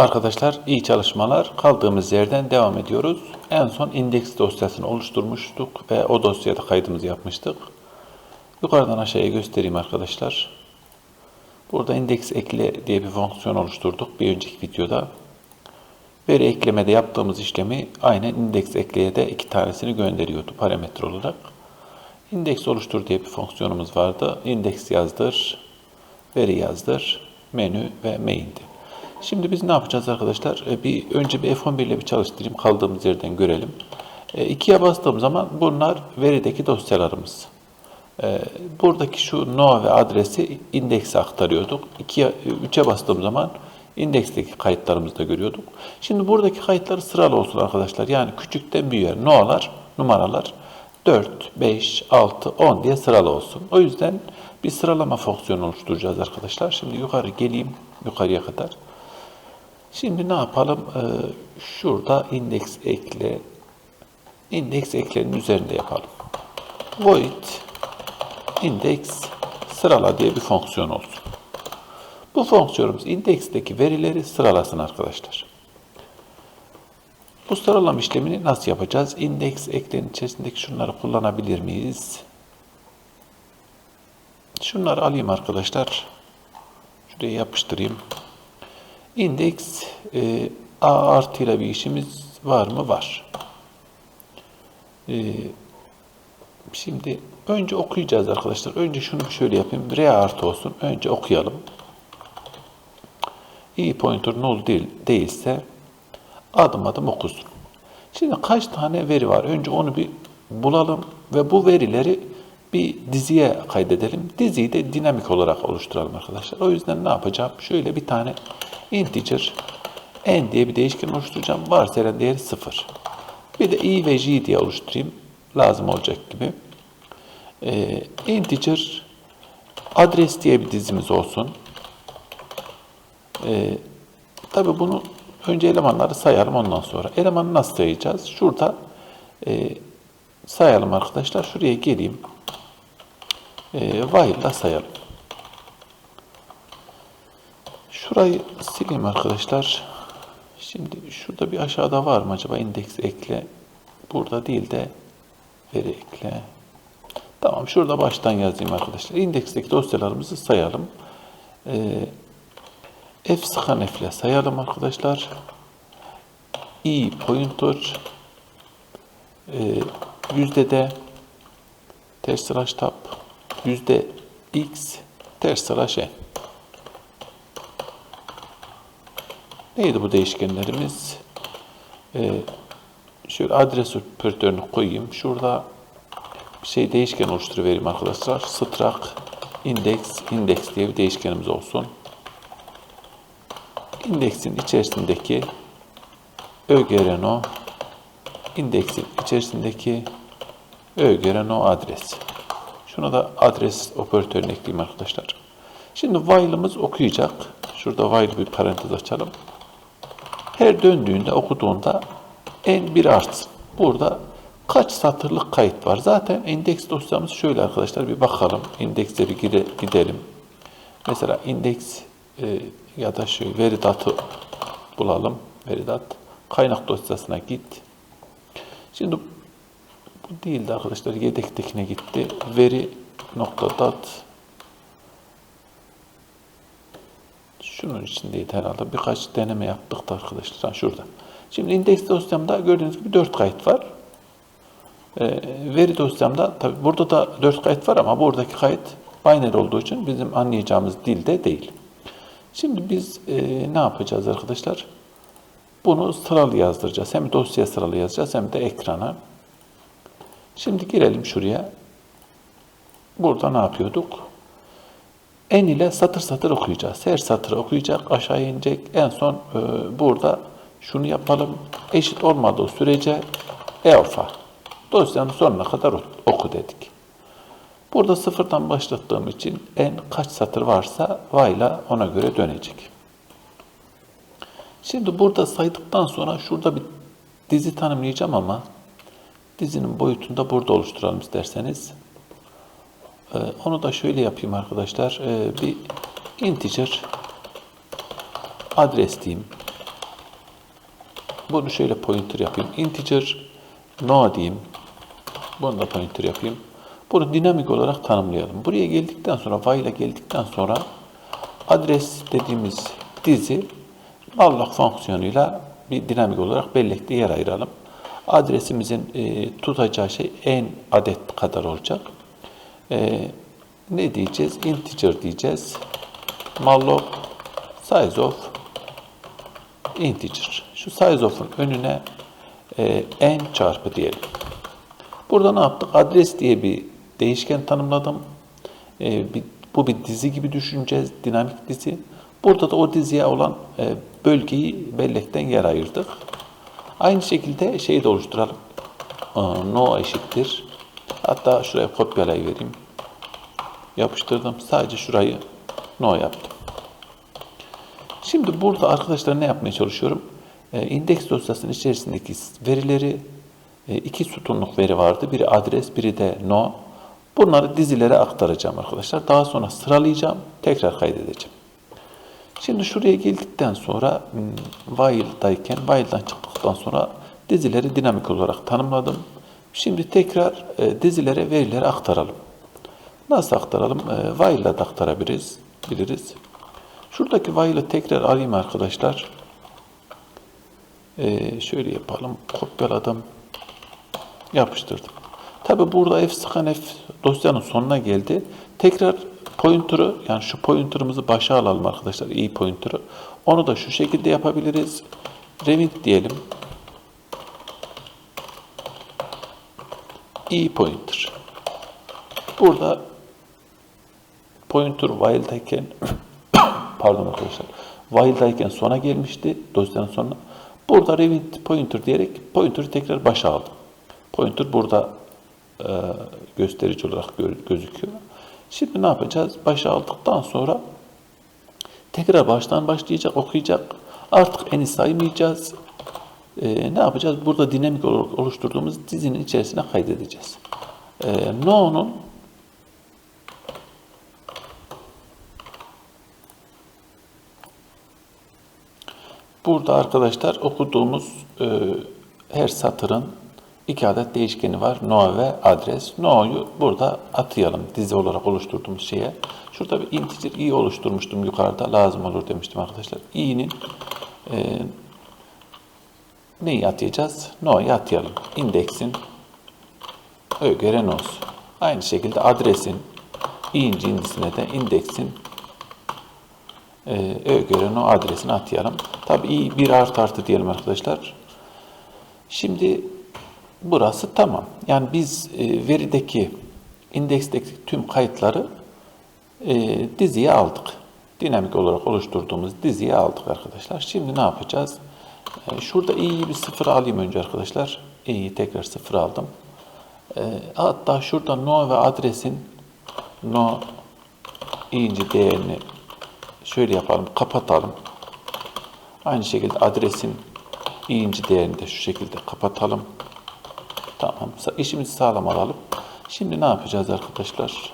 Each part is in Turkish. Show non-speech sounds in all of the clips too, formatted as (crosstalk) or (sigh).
Arkadaşlar iyi çalışmalar. Kaldığımız yerden devam ediyoruz. En son indeks dosyasını oluşturmuştuk ve o dosyada kaydımızı yapmıştık. Yukarıdan aşağıya göstereyim arkadaşlar. Burada indeks ekle diye bir fonksiyon oluşturduk bir önceki videoda. Veri eklemede yaptığımız işlemi aynen indeks ekleye de iki tanesini gönderiyordu parametre olarak. İndeks oluştur diye bir fonksiyonumuz vardı. İndeks yazdır, veri yazdır, menü ve main'di. Şimdi biz ne yapacağız arkadaşlar? E, Bir önce bir F11 ile bir çalıştırayım kaldığımız yerden görelim. E, ikiye bastığım zaman bunlar verideki dosyalarımız. E, buradaki şu no ve adresi indekse aktarıyorduk. 2'ye 3'e bastığım zaman indeksteki kayıtlarımızı da görüyorduk. Şimdi buradaki kayıtları sıralı olsun arkadaşlar. Yani küçükten büyüğe no'lar, numaralar 4, 5, 6, 10 diye sıralı olsun. O yüzden bir sıralama fonksiyonu oluşturacağız arkadaşlar. Şimdi yukarı geleyim yukarıya kadar. Şimdi ne yapalım? Ee, şurada indeks ekle. indeks eklenin üzerinde yapalım. Void index sırala diye bir fonksiyon olsun. Bu fonksiyonumuz indeksteki verileri sıralasın arkadaşlar. Bu sıralama işlemini nasıl yapacağız? Indeks eklenin içerisindeki şunları kullanabilir miyiz? Şunları alayım arkadaşlar. Şuraya yapıştırayım. Indeks e, A artı ile bir işimiz var mı? Var. E, şimdi önce okuyacağız arkadaşlar. Önce şunu şöyle yapayım. R artı olsun. Önce okuyalım. i pointer null değil, değilse adım adım okusun. Şimdi kaç tane veri var? Önce onu bir bulalım ve bu verileri bir diziye kaydedelim. Diziyi de dinamik olarak oluşturalım arkadaşlar. O yüzden ne yapacağım? Şöyle bir tane integer n diye bir değişken oluşturacağım. Varsayılan değeri 0. Bir de i ve j diye oluşturayım. Lazım olacak gibi. Ee, integer adres diye bir dizimiz olsun. Ee, Tabi bunu önce elemanları sayalım ondan sonra. Elemanı nasıl sayacağız? Şurada e, sayalım arkadaşlar. Şuraya geleyim. E, while ile sayalım. Şurayı sileyim arkadaşlar. Şimdi şurada bir aşağıda var mı acaba indeks ekle. Burada değil de veri ekle. Tamam şurada baştan yazayım arkadaşlar. İndeksteki dosyalarımızı sayalım. Ee, F scanf ile sayalım arkadaşlar. i pointer e, yüzde de ters slash tab yüzde x ters slash n. Neydi bu değişkenlerimiz? Ee, şöyle adres operatörünü koyayım. Şurada bir şey değişken oluşturuvereyim arkadaşlar. Struct index index diye bir değişkenimiz olsun. İndeksin içerisindeki ögereno indeksin içerisindeki ögereno adres. Şuna da adres operatörünü ekleyeyim arkadaşlar. Şimdi while'ımız okuyacak. Şurada while bir parantez açalım. Her döndüğünde, okuduğunda en bir artsın. Burada kaç satırlık kayıt var? Zaten indeks dosyamız şöyle arkadaşlar bir bakalım. İndekse bir gidelim. Mesela indeks e, ya da şöyle veridatı bulalım. Veridat. Kaynak dosyasına git. Şimdi bu değildi arkadaşlar. Yedektekine gitti. Veri nokta dat şunun içindeydi herhalde. Birkaç deneme yaptık da arkadaşlar. Şurada. Şimdi indeks dosyamda gördüğünüz gibi 4 kayıt var. E, veri dosyamda tabi burada da 4 kayıt var ama buradaki kayıt binary olduğu için bizim anlayacağımız dilde değil. Şimdi biz e, ne yapacağız arkadaşlar? Bunu sıralı yazdıracağız. Hem dosya sıralı yazacağız hem de ekrana. Şimdi girelim şuraya. Burada ne yapıyorduk? En ile satır satır okuyacağız. Her satır okuyacak, aşağı inecek. En son e, burada şunu yapalım. Eşit olmadığı sürece alfa. Dosyanın sonuna kadar oku dedik. Burada sıfırdan başlattığım için en kaç satır varsa while'a ona göre dönecek. Şimdi burada saydıktan sonra şurada bir dizi tanımlayacağım ama dizinin boyutunu da burada oluşturalım isterseniz. Ee, onu da şöyle yapayım arkadaşlar. Ee, bir integer adres diyeyim. Bunu şöyle pointer yapayım. Integer no diyeyim. Bunu da pointer yapayım. Bunu dinamik olarak tanımlayalım. Buraya geldikten sonra while'a geldikten sonra adres dediğimiz dizi malloc fonksiyonuyla bir dinamik olarak bellekte yer ayıralım. Adresimizin e, tutacağı şey en adet kadar olacak. E, ne diyeceğiz? Integer diyeceğiz. Malloc size of integer. Şu size of'un önüne e, n çarpı diyelim. Burada ne yaptık? Adres diye bir değişken tanımladım. E, bir, bu bir dizi gibi düşüneceğiz, dinamik dizi. Burada da o diziye olan e, bölgeyi bellekten yer ayırdık. Aynı şekilde şeyi de oluşturalım. No eşittir. Hatta şuraya kopyalayıvereyim. Yapıştırdım. Sadece şurayı no yaptım. Şimdi burada arkadaşlar ne yapmaya çalışıyorum? Ee, indeks dosyasının içerisindeki verileri e, iki sütunluk veri vardı. Biri adres, biri de no. Bunları dizilere aktaracağım arkadaşlar. Daha sonra sıralayacağım. Tekrar kaydedeceğim. Şimdi şuraya geldikten sonra hmm, while'dayken, while'dan çıktıktan sonra dizileri dinamik olarak tanımladım. Şimdi tekrar e, dizilere verileri aktaralım. Nasıl aktaralım? E, while'la da aktarabiliriz. Biliriz. Şuradaki while'ı tekrar alayım arkadaşlar. E, şöyle yapalım. Kopyaladım. Yapıştırdım. Tabi burada f scan f dosyanın sonuna geldi. Tekrar pointer'ı yani şu pointer'ımızı başa alalım arkadaşlar. i pointer'ı. Onu da şu şekilde yapabiliriz. Revit diyelim. i pointer. Burada pointer while'dayken (coughs) pardon arkadaşlar while'dayken sona gelmişti dosyanın sonuna. Burada revit pointer diyerek pointer'ı tekrar başa aldım. Pointer burada e, gösterici olarak gö gözüküyor. Şimdi ne yapacağız? Başa aldıktan sonra tekrar baştan başlayacak, okuyacak. Artık eni saymayacağız. E, ne yapacağız? Burada dinamik olarak oluşturduğumuz dizinin içerisine kaydedeceğiz. E, no'nun Burada arkadaşlar okuduğumuz e, her satırın iki adet değişkeni var. No ve adres. No'yu burada atayalım dizi olarak oluşturduğumuz şeye. Şurada bir integer i oluşturmuştum yukarıda. Lazım olur demiştim arkadaşlar. i'nin e, neyi atayacağız? No'yu atayalım. İndeksin ögere no'su. Aynı şekilde adresin i'inci indisine de indeksin e, ögere no adresini atayalım. Tabi i bir artı artı diyelim arkadaşlar. Şimdi burası tamam. Yani biz e, verideki indeksteki tüm kayıtları e, diziye aldık. Dinamik olarak oluşturduğumuz diziye aldık arkadaşlar. Şimdi ne yapacağız? E, şurada i'yi bir sıfır alayım önce arkadaşlar. i'yi tekrar sıfır aldım. E, hatta şurada no ve adresin no i'inci değerini şöyle yapalım. Kapatalım. Aynı şekilde adresin i'inci değerini de şu şekilde kapatalım. Tamam. İşimizi sağlam alalım. Şimdi ne yapacağız arkadaşlar?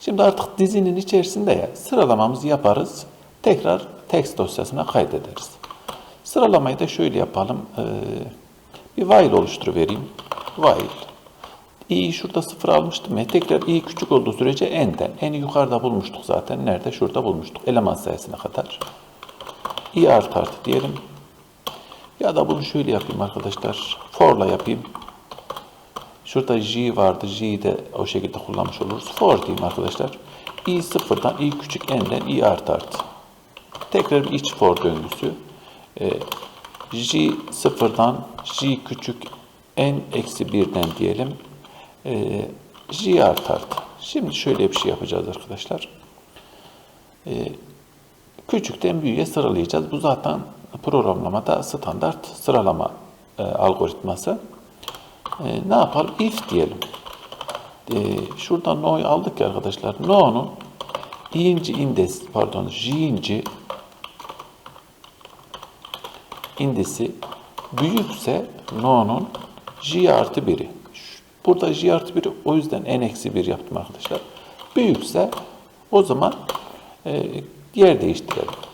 Şimdi artık dizinin içerisinde ya sıralamamızı yaparız. Tekrar text dosyasına kaydederiz. Sıralamayı da şöyle yapalım. Ee, bir while oluşturuvereyim. While. i'yi şurada sıfır almıştım ya. Tekrar i küçük olduğu sürece n'den. N'i yukarıda bulmuştuk zaten. Nerede? Şurada bulmuştuk. Eleman sayısına kadar. i artı artı diyelim. Ya da bunu şöyle yapayım arkadaşlar. For'la yapayım. Şurada j vardı. J'yi de o şekilde kullanmış oluruz. For diyeyim arkadaşlar. i sıfırdan i küçük n'den i artı artı. Tekrar bir iç for döngüsü. Ee, j sıfırdan j küçük n eksi birden diyelim. Ee, j artı artı. Şimdi şöyle bir şey yapacağız arkadaşlar. Ee, küçükten büyüğe sıralayacağız. Bu zaten programlamada standart sıralama e, algoritması. E, ne yapalım? If diyelim. E, şuradan no'yu aldık ya arkadaşlar. No'nun i'inci indes, pardon, j'inci indesi büyükse no'nun j artı 1'i. Burada j artı 1'i o yüzden n eksi 1 yaptım arkadaşlar. Büyükse o zaman e, yer değiştirelim.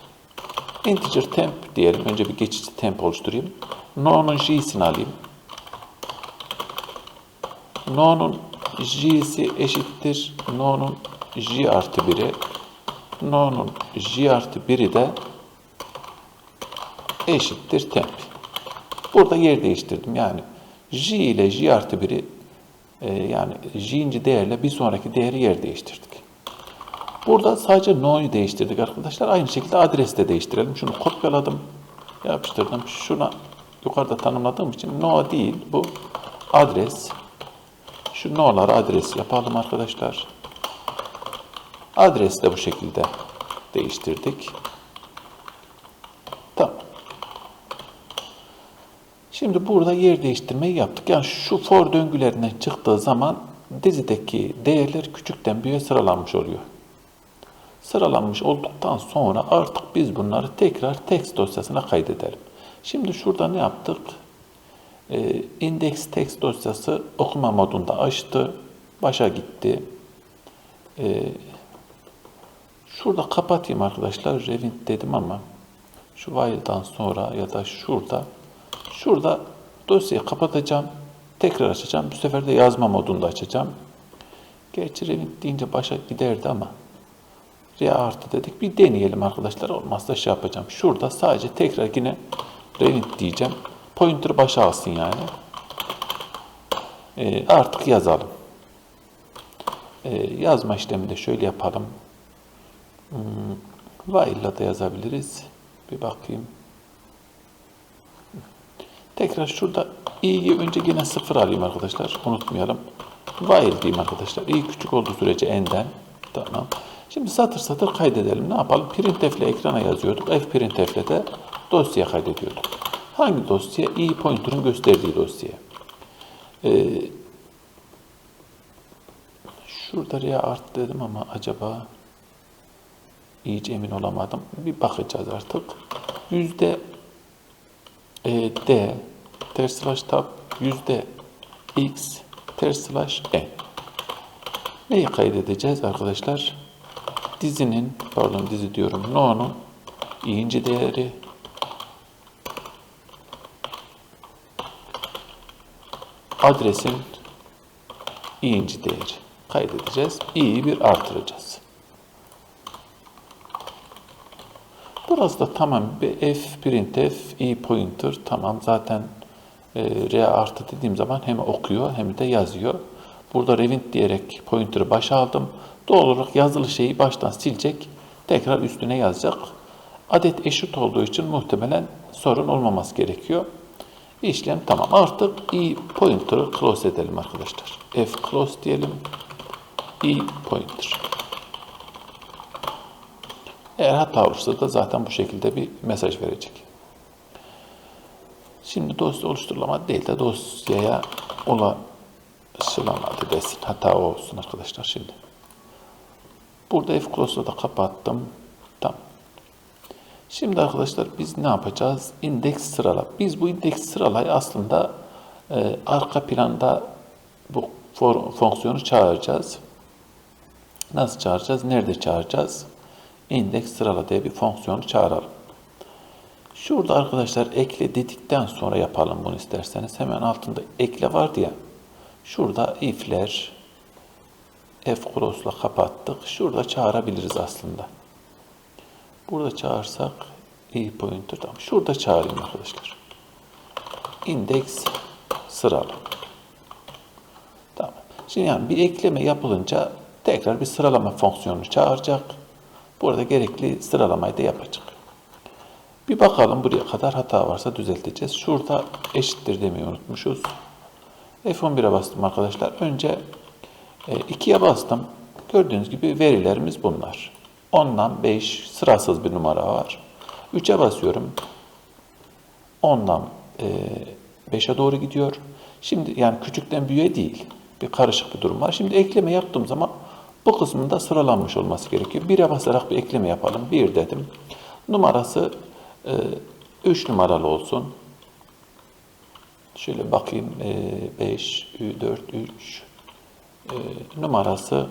Integer temp diyelim. Önce bir geçici temp oluşturayım. No'nun j'sini alayım. No'nun j'si eşittir. No'nun j artı 1'i. No'nun j artı 1'i de eşittir temp. Burada yer değiştirdim. Yani j ile j artı 1'i e, yani j'inci değerle bir sonraki değeri yer değiştirdik. Burada sadece no'yu değiştirdik arkadaşlar. Aynı şekilde adresi de değiştirelim. Şunu kopyaladım. Yapıştırdım. Şuna yukarıda tanımladığım için no değil bu adres. Şu no'ları adres yapalım arkadaşlar. Adresi de bu şekilde değiştirdik. Tamam. Şimdi burada yer değiştirmeyi yaptık. Yani şu for döngülerinden çıktığı zaman dizideki değerler küçükten büyüğe sıralanmış oluyor. Sıralanmış olduktan sonra artık biz bunları tekrar text dosyasına kaydedelim. Şimdi şurada ne yaptık? Ee, index text dosyası okuma modunda açtı. Başa gitti. Ee, şurada kapatayım arkadaşlar. Revint dedim ama şu while'dan sonra ya da şurada şurada dosyayı kapatacağım. Tekrar açacağım. Bu sefer de yazma modunda açacağım. Gerçi Revit deyince başa giderdi ama R artı dedik. Bir deneyelim arkadaşlar. Olmazsa şey yapacağım. Şurada sadece tekrar yine Revit diyeceğim. Pointer başa alsın yani. Ee, artık yazalım. Ee, yazma işlemi de şöyle yapalım. Hmm, while'la da yazabiliriz. Bir bakayım. Tekrar şurada i'yi önce yine sıfır alayım arkadaşlar. Unutmayalım. While diyeyim arkadaşlar. i küçük olduğu sürece n'den. Tamam. Şimdi satır satır kaydedelim. Ne yapalım? Printf ile ekrana yazıyorduk. F printf ile de dosyaya kaydediyorduk. Hangi dosya? i pointer'ın gösterdiği dosya. Ee, şurada R art dedim ama acaba iyice emin olamadım. Bir bakacağız artık. Yüzde e, D ters slash tab yüzde X ters slash N. Neyi kaydedeceğiz arkadaşlar? Dizinin, pardon dizi diyorum, no'nun i'inci değeri adresin i'inci değeri kaydedeceğiz. i'yi bir artıracağız. Burası da tamam. Bir f printf i pointer tamam zaten e, r artı dediğim zaman hem okuyor hem de yazıyor. Burada revint diyerek pointer'ı başa aldım. Doğal olarak yazılı şeyi baştan silecek. Tekrar üstüne yazacak. Adet eşit olduğu için muhtemelen sorun olmaması gerekiyor. İşlem tamam. Artık i pointer'ı close edelim arkadaşlar. F close diyelim. i pointer. Eğer hata olursa da zaten bu şekilde bir mesaj verecek. Şimdi dosya oluşturulamadı değil de dosyaya ulaşılamadı desin. Hata olsun arkadaşlar şimdi. Burada F close'u da kapattım. Tamam. Şimdi arkadaşlar biz ne yapacağız? İndeks sırala. Biz bu indeks sıralayı aslında e, arka planda bu for, fonksiyonu çağıracağız. Nasıl çağıracağız? Nerede çağıracağız? İndeks sırala diye bir fonksiyonu çağıralım. Şurada arkadaşlar ekle dedikten sonra yapalım bunu isterseniz. Hemen altında ekle vardı ya. Şurada if'ler f cross'la kapattık. Şurada çağırabiliriz aslında. Burada çağırsak i pointer tamam. Şurada çağırayım arkadaşlar. Index sıralı. Tamam. Şimdi yani bir ekleme yapılınca tekrar bir sıralama fonksiyonunu çağıracak. Burada gerekli sıralamayı da yapacak. Bir bakalım buraya kadar hata varsa düzelteceğiz. Şurada eşittir demeyi unutmuşuz. F11'e bastım arkadaşlar. Önce 2'ye bastım. Gördüğünüz gibi verilerimiz bunlar. 10'dan 5 sırasız bir numara var. 3'e basıyorum. 10'dan 5'e doğru gidiyor. Şimdi yani küçükten büyüğe değil. Bir karışık bir durum var. Şimdi ekleme yaptığım zaman bu kısmında sıralanmış olması gerekiyor. 1'e basarak bir ekleme yapalım. 1 dedim. Numarası 3 numaralı olsun. Şöyle bakayım. 5, 4, 3 numarası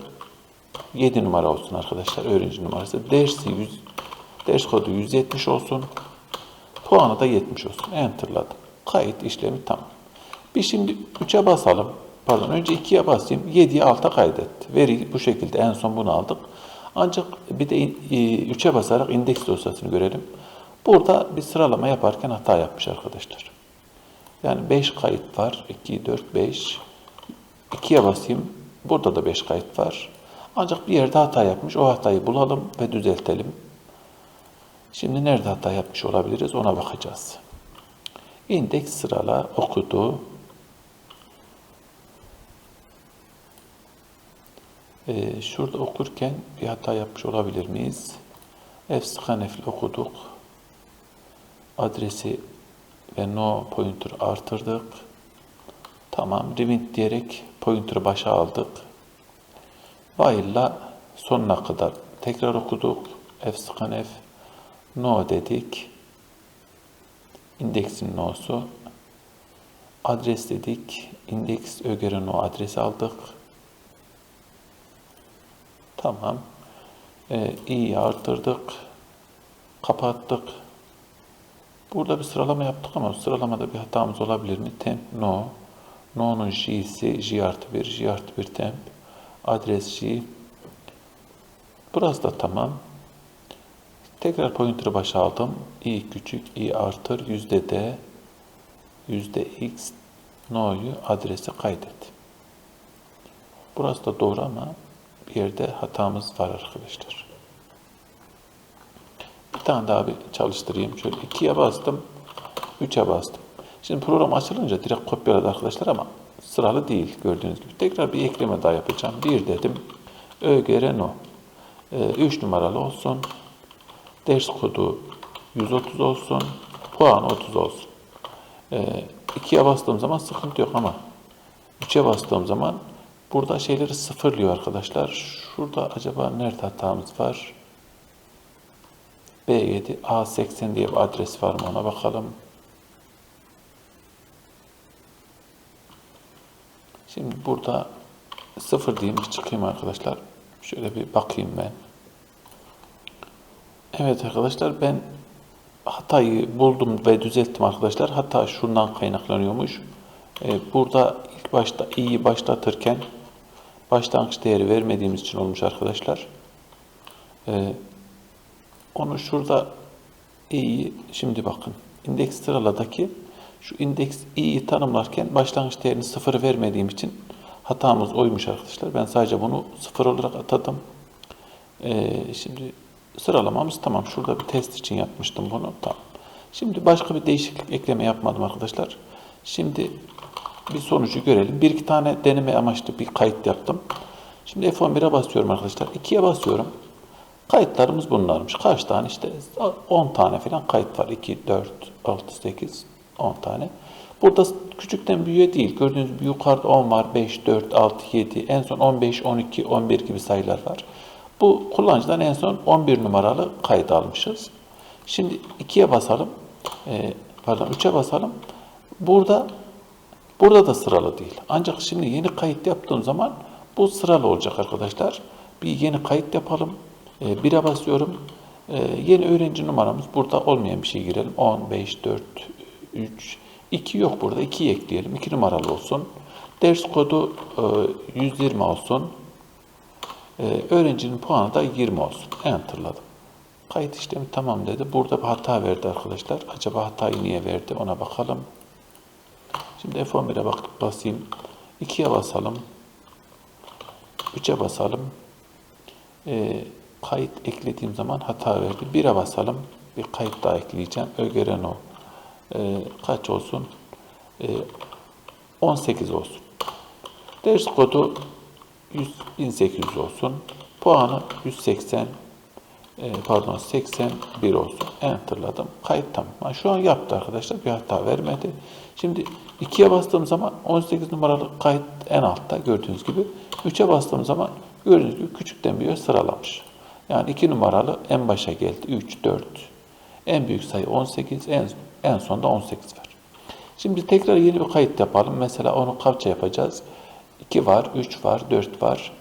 7 numara olsun arkadaşlar. Öğrenci numarası. Dersi 100, ders kodu 170 olsun. Puanı da 70 olsun. Enter'ladım. Kayıt işlemi tamam. Bir şimdi 3'e basalım. Pardon önce 2'ye basayım. 7'ye 6'a kaydet. Veri bu şekilde en son bunu aldık. Ancak bir de 3'e basarak indeks dosyasını görelim. Burada bir sıralama yaparken hata yapmış arkadaşlar. Yani 5 kayıt var. 2, 4, 5. 2'ye basayım. Burada da 5 kayıt var. Ancak bir yerde hata yapmış. O hatayı bulalım ve düzeltelim. Şimdi nerede hata yapmış olabiliriz ona bakacağız. İndeks sırala okudu. Ee, şurada okurken bir hata yapmış olabilir miyiz? F-scanf ile okuduk. Adresi ve no pointer artırdık. Tamam. Rewind diyerek pointer'ı başa aldık. While'la sonuna kadar tekrar okuduk. F-scanf no dedik. İndeksin no'su. Adres dedik. İndeks ögere no adresi aldık. Tamam. Ee, i'yi artırdık. Kapattık. Burada bir sıralama yaptık ama sıralamada bir hatamız olabilir mi? Temp no. No'nun j'si j artı 1, j artı 1 temp. Adres j. Burası da tamam. Tekrar pointer'ı başa aldım. i küçük, i artır, yüzde d, yüzde x, no'yu adrese kaydet. Burası da doğru ama bir yerde hatamız var arkadaşlar. Bir tane daha bir çalıştırayım. Şöyle 2'ye bastım, 3'e bastım. Şimdi program açılınca direkt kopyaladı arkadaşlar ama sıralı değil gördüğünüz gibi. Tekrar bir ekleme daha yapacağım. 1 dedim. ÖGR no. 3 ee, numaralı olsun. Ders kodu 130 olsun. Puan 30 olsun. Ee, 2'ye bastığım zaman sıkıntı yok ama 3'e bastığım zaman burada şeyleri sıfırlıyor arkadaşlar. Şurada acaba nerede hatamız var? B7 A80 diye bir adres var mı ona bakalım. Şimdi burada sıfır diyeyim çıkayım arkadaşlar. Şöyle bir bakayım ben. Evet arkadaşlar ben hatayı buldum ve düzelttim arkadaşlar. Hata şundan kaynaklanıyormuş. Ee, burada ilk başta i'yi başlatırken başlangıç değeri vermediğimiz için olmuş arkadaşlar. Ee, onu şurada i'yi şimdi bakın indeks sıraladaki şu indeks i'yi tanımlarken başlangıç değerini sıfır vermediğim için hatamız oymuş arkadaşlar. Ben sadece bunu sıfır olarak atadım. Ee, şimdi Sıralamamız tamam. Şurada bir test için yapmıştım bunu. Tamam. Şimdi başka bir değişiklik ekleme yapmadım arkadaşlar. Şimdi bir sonucu görelim. Bir iki tane deneme amaçlı bir kayıt yaptım. Şimdi F11'e basıyorum arkadaşlar. 2'ye basıyorum. Kayıtlarımız bunlarmış. Kaç tane? işte 10 tane falan kayıt var. 2, 4, 6, 8, 10 tane. Burada küçükten büyüğe değil. Gördüğünüz gibi yukarıda 10 var. 5, 4, 6, 7, en son 15, 12, 11 gibi sayılar var. Bu kullanıcıdan en son 11 numaralı kayıt almışız. Şimdi 2'ye basalım. E, pardon 3'e basalım. Burada burada da sıralı değil. Ancak şimdi yeni kayıt yaptığım zaman bu sıralı olacak arkadaşlar. Bir yeni kayıt yapalım. E, 1'e basıyorum. E, yeni öğrenci numaramız burada olmayan bir şey girelim. 10, 5, 4, 3, 2 yok burada. 2'yi ekleyelim. 2 numaralı olsun. Ders kodu e, 120 olsun. Ee, öğrencinin puanı da 20 olsun. Enter'ladım. Kayıt işlemi tamam dedi. Burada bir hata verdi arkadaşlar. Acaba hatayı niye verdi ona bakalım. Şimdi F11'e bakıp basayım. 2'ye basalım. 3'e basalım. Ee, kayıt eklediğim zaman hata verdi. 1'e basalım. Bir kayıt daha ekleyeceğim. Ögeren o. Ee, kaç olsun? Ee, 18 olsun. Ders kodu 1800 olsun. Puanı 180 e, pardon 81 olsun. Enter'ladım. Kayıt tamam. Şu an yaptı arkadaşlar. Bir hata vermedi. Şimdi 2'ye bastığım zaman 18 numaralı kayıt en altta gördüğünüz gibi. 3'e bastığım zaman gördüğünüz gibi küçükten büyüğe sıralamış. Yani 2 numaralı en başa geldi. 3, 4. En büyük sayı 18. En, en sonda 18 var. Şimdi tekrar yeni bir kayıt yapalım. Mesela onu kaça yapacağız? 2 var, 3 var, 4 var.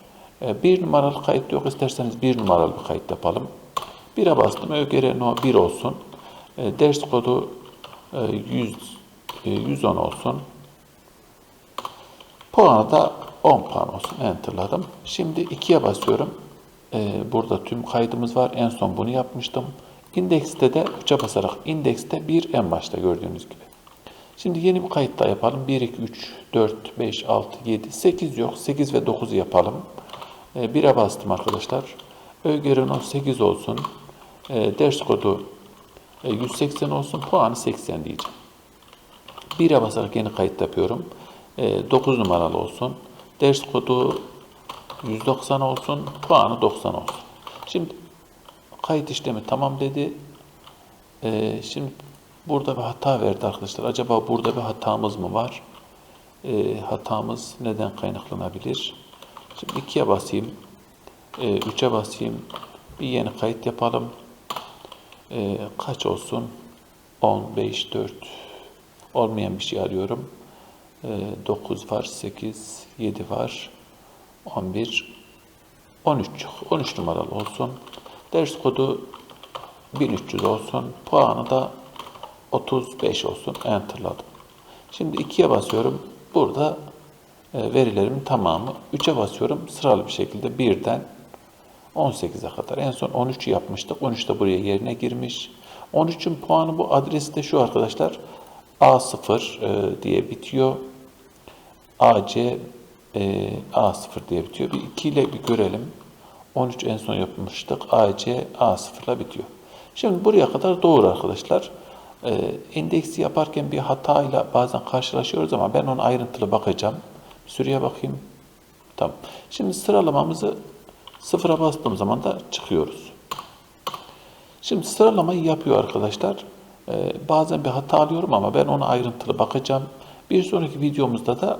1 ee, numaralı kayıt yok. isterseniz 1 numaralı bir kayıt yapalım. 1'e bastım. ÖGR no 1 olsun. Ee, ders kodu e, 100, e, 110 olsun. Puanı da 10 puan olsun. Enter'ladım. Şimdi 2'ye basıyorum. Ee, burada tüm kaydımız var. En son bunu yapmıştım. İndekste de 3'e basarak indekste 1 en başta gördüğünüz gibi. Şimdi yeni bir kayıt daha yapalım. 1, 2, 3, 4, 5, 6, 7, 8 yok. 8 ve 9'u yapalım. Ee, 1'e bastım arkadaşlar. Ögerin 8 olsun. Ee, ders kodu e, 180 olsun. Puanı 80 diyeceğim. 1'e basarak yeni kayıt yapıyorum. E, 9 numaralı olsun. Ders kodu 190 olsun. Puanı 90 olsun. Şimdi kayıt işlemi tamam dedi. E, şimdi burada bir hata verdi arkadaşlar. Acaba burada bir hatamız mı var? E, hatamız neden kaynaklanabilir? Şimdi 2'ye basayım. E, 3'e basayım. Bir yeni kayıt yapalım. E, kaç olsun? 10, 5, 4, olmayan bir şey arıyorum. E, 9 var, 8, 7 var, 11, 13 yok. 13 numaralı olsun. Ders kodu 1300 olsun. Puanı da 35 olsun. Enter'ladım. Şimdi 2'ye basıyorum. Burada e, verilerimin tamamı. 3'e basıyorum. Sıralı bir şekilde 1'den 18'e kadar. En son 13'ü yapmıştık. 13 de buraya yerine girmiş. 13'ün puanı bu adresi de şu arkadaşlar. A0 e, diye bitiyor. AC e, A0 diye bitiyor. Bir 2 ile bir görelim. 13 en son yapmıştık. AC A0 ile bitiyor. Şimdi buraya kadar doğru arkadaşlar. E, indeksi yaparken bir hatayla bazen karşılaşıyoruz ama ben ona ayrıntılı bakacağım. Süreye bakayım. Tamam. Şimdi sıralamamızı sıfıra bastığım zaman da çıkıyoruz. Şimdi sıralamayı yapıyor arkadaşlar. Ee, bazen bir hata alıyorum ama ben ona ayrıntılı bakacağım. Bir sonraki videomuzda da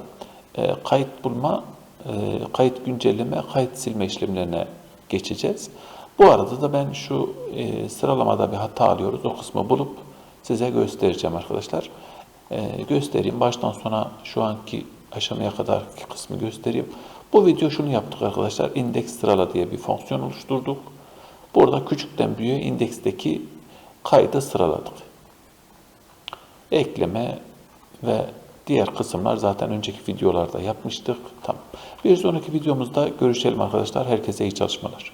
e, kayıt bulma, e, kayıt güncelleme, kayıt silme işlemlerine geçeceğiz. Bu arada da ben şu e, sıralamada bir hata alıyoruz. O kısmı bulup size göstereceğim arkadaşlar. E, göstereyim. Baştan sona şu anki aşamaya kadar kısmı göstereyim. Bu video şunu yaptık arkadaşlar. İndeks sırala diye bir fonksiyon oluşturduk. Burada küçükten büyüğe indeksteki kaydı sıraladık. Ekleme ve diğer kısımlar zaten önceki videolarda yapmıştık. Tamam. Bir sonraki videomuzda görüşelim arkadaşlar. Herkese iyi çalışmalar.